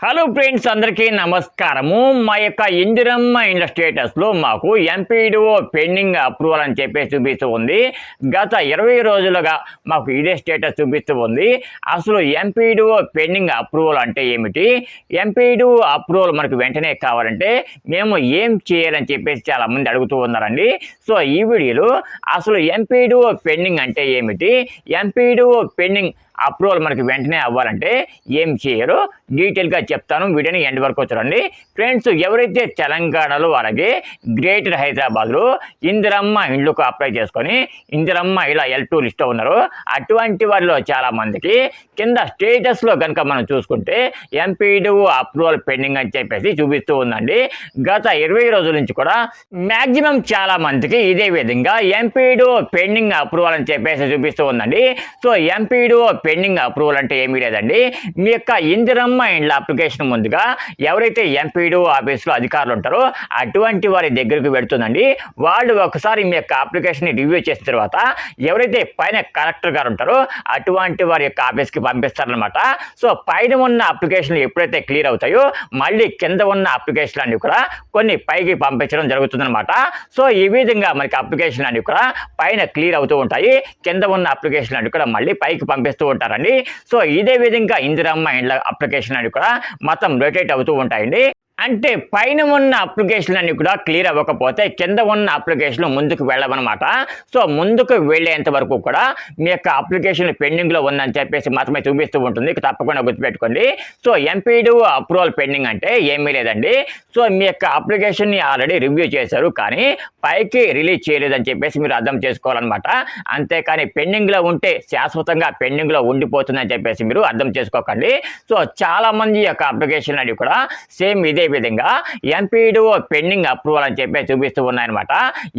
Hello friends అందరికీ నమస్కారము. మా యొక్క ఇందిరమ్మ ఇండ్ల స్టేటస్లో మాకు ఎంపీడీఓ పెండింగ్ అప్రూవల్ అని చెప్పేసి చూపిస్తూ ఉంది. గత ఇరవై రోజులుగా మాకు ఇదే స్టేటస్ చూపిస్తూ ఉంది. అసలు ఎంపీడీఓ పెండింగ్ అప్రూవల్ అంటే ఏమిటి? ఎంపీడీఓ అప్రూవల్ మనకు వెంటనే కావాలంటే మేము ఏం చేయాలని చెప్పేసి చాలా మంది అడుగుతూ ఉన్నారండి. సో ఈ వీడియోలో అసలు ఎంపీడీఓ పెండింగ్ అంటే ఏమిటి? ఎంపీడీఓ పెండింగ్ అప్రూవల్ మనకి వెంటనే అవ్వాలంటే ఏం చేయరు? డీటెయిల్గా చెప్తాను. వీడియోని ఎండ్ వరకు చూడండి. ఫ్రెండ్స్ ఎవరైతే తెలంగాణలో అలాగే గ్రేటర్ హైదరాబాద్లో ఇందిరమ్మ ఇండ్లకు అప్లై చేసుకొని ఇందిరమ్మ ఇలా ఎల్ టూ లిస్ట్లో ఉన్నారో అటువంటి వారిలో చాలా మందికి కింద స్టేటస్లో కనుక మనం చూసుకుంటే ఎంపీడు అప్రూవల్ పెండింగ్ అని చెప్పేసి చూపిస్తూ ఉందండి. గత ఇరవై రోజుల నుంచి కూడా మ్యాక్సిమం చాలా మందికి ఇదే విధంగా ఎంపీడు పెండింగ్ అప్రూవల్ అని చెప్పేసి చూపిస్తూ ఉందండి. సో ఎంపీడు పెండింగ్ అప్రూవల్ అంటే ఏమీ లేదండి. మీ యొక్క ఇందిరమ్మ ఇండ్ల అప్లికేషన్ ముందుగా ఎవరైతే ఎంపీడీ ఆఫీసులో అధికారులు ఉంటారో అటువంటి వారి దగ్గరికి వెళుతుందండి. వాళ్ళు ఒకసారి మీ యొక్క అప్లికేషన్ రివ్యూ చేసిన తర్వాత ఎవరైతే పైన కలెక్టర్ గారు ఉంటారో అటువంటి వారి యొక్క ఆఫీస్కి పంపిస్తారనమాట సో పైన ఉన్న అప్లికేషన్లు ఎప్పుడైతే క్లియర్ అవుతాయో మళ్ళీ కింద ఉన్న అప్లికేషన్లు అన్ని కూడా కొన్ని పైకి పంపించడం జరుగుతుందన్నమాట. సో ఈ విధంగా మనకి అప్లికేషన్లు అన్ని కూడా పైన క్లియర్ అవుతూ ఉంటాయి. కింద ఉన్న అప్లికేషన్లు అన్ని కూడా మళ్ళీ పైకి పంపిస్తూ ఉంటారండి. సో ఇదే విధంగా ఇందిరమ్మ ఇండ్ల అప్లికేషన్ అనేది కూడా మొత్తం రొటేట్ అవుతూ ఉంటాయండి. అంటే పైన ఉన్న అప్లికేషన్లు అన్నీ కూడా క్లియర్ అవ్వకపోతే కింద ఉన్న అప్లికేషన్ ముందుకు వెళ్ళవన్నమాట. సో ముందుకు వెళ్ళేంత వరకు కూడా మీ యొక్క అప్లికేషన్ పెండింగ్లో ఉందని చెప్పేసి మాత్రమే చూపిస్తూ ఉంటుంది. తప్పకుండా గుర్తుపెట్టుకోండి. సో ఎంపీడీ అప్రూవల్ పెండింగ్ అంటే ఏమీ లేదండి. సో మీ యొక్క అప్లికేషన్ని ఆల్రెడీ రివ్యూ చేశారు కానీ పైకి రిలీజ్ చేయలేదని చెప్పేసి మీరు అర్థం చేసుకోవాలన్నమాట. అంతేకాని పెండింగ్లో ఉంటే శాశ్వతంగా పెండింగ్లో ఉండిపోతుందని చెప్పేసి మీరు అర్థం చేసుకోకండి. సో చాలామంది యొక్క అప్లికేషన్ అన్ని కూడా సేమ్ ఇదే అదేవిధంగా ఎంపీడీఓ పెండింగ్ అప్రూవల్ అని చెప్పి చూపిస్తూ ఉన్నాయన్నమాట.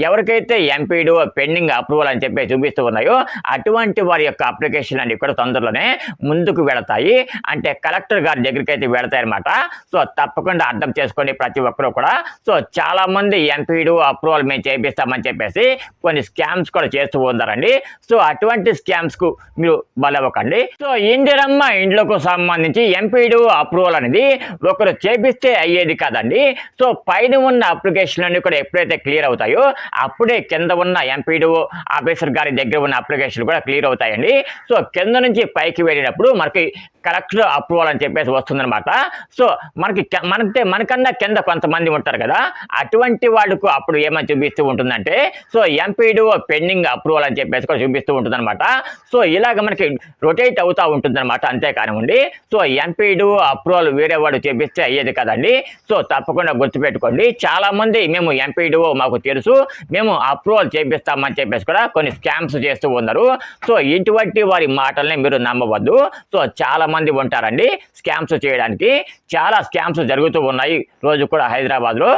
ఎవరికైతే ఎంపీడీఓ పెండింగ్ అప్రూవల్ అని చెప్పి చూపిస్తూ ఉన్నాయో అటువంటి వారి యొక్క అప్లికేషన్ అన్ని కూడా తొందరలోనే ముందుకు వెళతాయి. అంటే కలెక్టర్ గారి దగ్గరికి అయితే వెళతాయన్నమాట. సో తప్పకుండా అర్థం చేసుకోండి ప్రతి ఒక్కరు కూడా సో చాలా మంది ఎంపీడీఓ అప్రూవల్ మేము చేపిస్తామని చెప్పేసి కొన్ని స్కామ్స్ కూడా చేస్తూ ఉన్నారండి. సో అటువంటి స్కామ్స్కు మీరు బలవ్వకండి సో ఇందిరమ్మ ఇండ్లకు సంబంధించి ఎంపీడీ అప్రూవల్ అనేది ఒకరు చేపిస్తే అయ్యేది కాదండి. సో పైన ఉన్న అప్లికేషన్ అన్ని కూడా ఎప్పుడైతే క్లియర్ అవుతాయో అప్పుడే కింద ఉన్న ఎంపీడీఓ ఆఫీసర్ గారి దగ్గర ఉన్న అప్లికేషన్ కూడా క్లియర్ అవుతాయండి. సో కింద నుంచి పైకి వెళ్ళినప్పుడు మనకి కలెక్టర్ అప్రూవల్ అని చెప్పేసి వస్తుందన్నమాట. సో మనకి మనకి మనకన్నా కింద కొంతమంది ఉంటారు కదా అటువంటి వాళ్ళకు అప్పుడు ఏమని చూపిస్తూ ఉంటుందంటే సో ఎంపీడీఓ పెండింగ్ అప్రూవల్ అని చెప్పేసి కూడా చూపిస్తూ ఉంటుందన్నమాట. సో ఇలాగ మనకి రొటేట్ అవుతూ ఉంటుందన్నమాట అంతేకానివ్వండి. సో ఎంపీడీఓ అప్రూవల్ వేరే వాడు చేపిస్తే అయ్యేది కదండి. సో తప్పకుండా గుర్తుపెట్టుకోండి. చాలామంది మేము ఎంపీడీఓ మాకు తెలుసు. మేము అప్రూవల్ చేపిస్తామని చెప్పేసి కూడా కొన్ని స్కామ్స్ చేస్తూ ఉన్నారు. సో ఇటువంటి వారి మాటల్ని మీరు నమ్మవద్దు. సో చాలా మంది ఉంటారండి. స్కామ్స్ చేయడానికి. చాలా స్కామ్స్ జరుగుతూ ఉన్నాయి. రోజు కూడా హైదరాబాద్లో.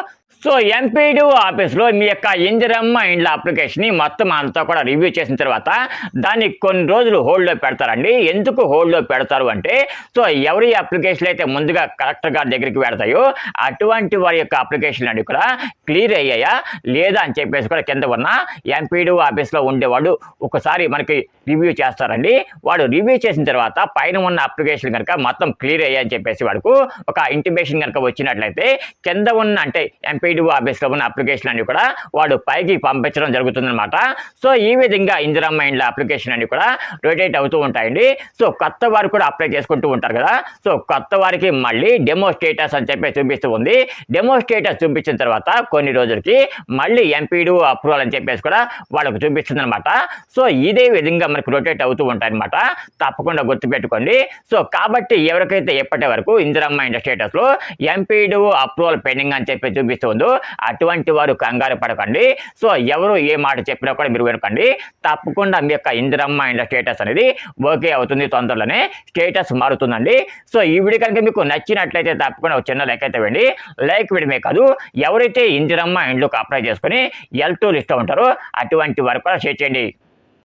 సో ఎంపీడీ ఆఫీస్లో మీ యొక్క ఇందిరమ్మ ఇండ్ల అప్లికేషన్ని మొత్తం అంతా కూడా రివ్యూ చేసిన తర్వాత దాన్ని కొన్ని రోజులు హోల్డ్లో పెడతారండి. ఎందుకు హోల్డ్లో పెడతారు అంటే సో ఎవరి అప్లికేషన్లు అయితే ముందుగా కలెక్టర్ గారి దగ్గరికి పెడతాయో అటువంటి వారి యొక్క అప్లికేషన్ అన్ని కూడా క్లియర్ అయ్యాయా? లేదా అని చెప్పేసి కూడా కింద ఉన్న ఎంపీడీ ఆఫీస్లో ఉండేవాడు ఒకసారి మనకి రివ్యూ చేస్తారండి. వాడు రివ్యూ చేసిన తర్వాత పైన ఉన్న అప్లికేషన్ కనుక మొత్తం క్లియర్ అయ్యాయని చెప్పేసి వాడుకు ఒక ఇంటిమేషన్ కనుక వచ్చినట్లయితే కింద ఉన్న అంటే ఎంపీడీ ఆఫీస్లో ఉన్న అప్లికేషన్ అన్ని కూడా వాడు పైకి పంపించడం జరుగుతుందన్నమాట. సో ఈ విధంగా ఇందిరమ్మ ఇండ్ల అప్లికేషన్ అన్ని కూడా రొటేట్ అవుతూ ఉంటాయండి. సో కొత్త వారు కూడా అప్లై చేసుకుంటూ ఉంటారు కదా. సో కొత్త వారికి మళ్ళీ డెమో స్టేటస్ అని చెప్పి చూపిస్తూ ఉంది. డెమో స్టేటస్ చూపించిన తర్వాత కొన్ని రోజులకి మళ్ళీ ఎంపీడీ అప్రూవల్ అని చెప్పేసి కూడా వాళ్ళకు చూపిస్తుంది అనమాట సో ఇదే విధంగా మనకు రొటేట్ అవుతూ ఉంటాయి అనమాట తప్పకుండా గుర్తుపెట్టుకోండి. సో కాబట్టి ఎవరికైతే ఎప్పటి వరకు ఇందిరమ్మ ఇండ్ల స్టేటస్లో ఎంపీడీ అప్రూవల్ పెండింగ్ అని చెప్పి చూపిస్తుందో అటువంటి వారు కంగారు పడకండి. సో ఎవరు ఏ మాట చెప్పినా కూడా మీరు వినకండి. తప్పకుండా మీ యొక్క ఇందిరమ్మ ఇండ స్టేటస్ అనేది ఓకే అవుతుంది తొందరలోనే. స్టేటస్ మారుతుందండి. సో ఈ వీడియో కనుక మీకు నచ్చినట్లయితే తప్పకుండా ఒక చిన్న లైక్ అయితే వేయండి లైక్ విడమే కాదు ఎవరైతే ఇందిరమ్మ ఇండ్లకు అప్లై చేసుకుని ఎల్ టూ లిస్ట్ ఉంటారో అటువంటి వారు కూడా షేర్ చేయండి.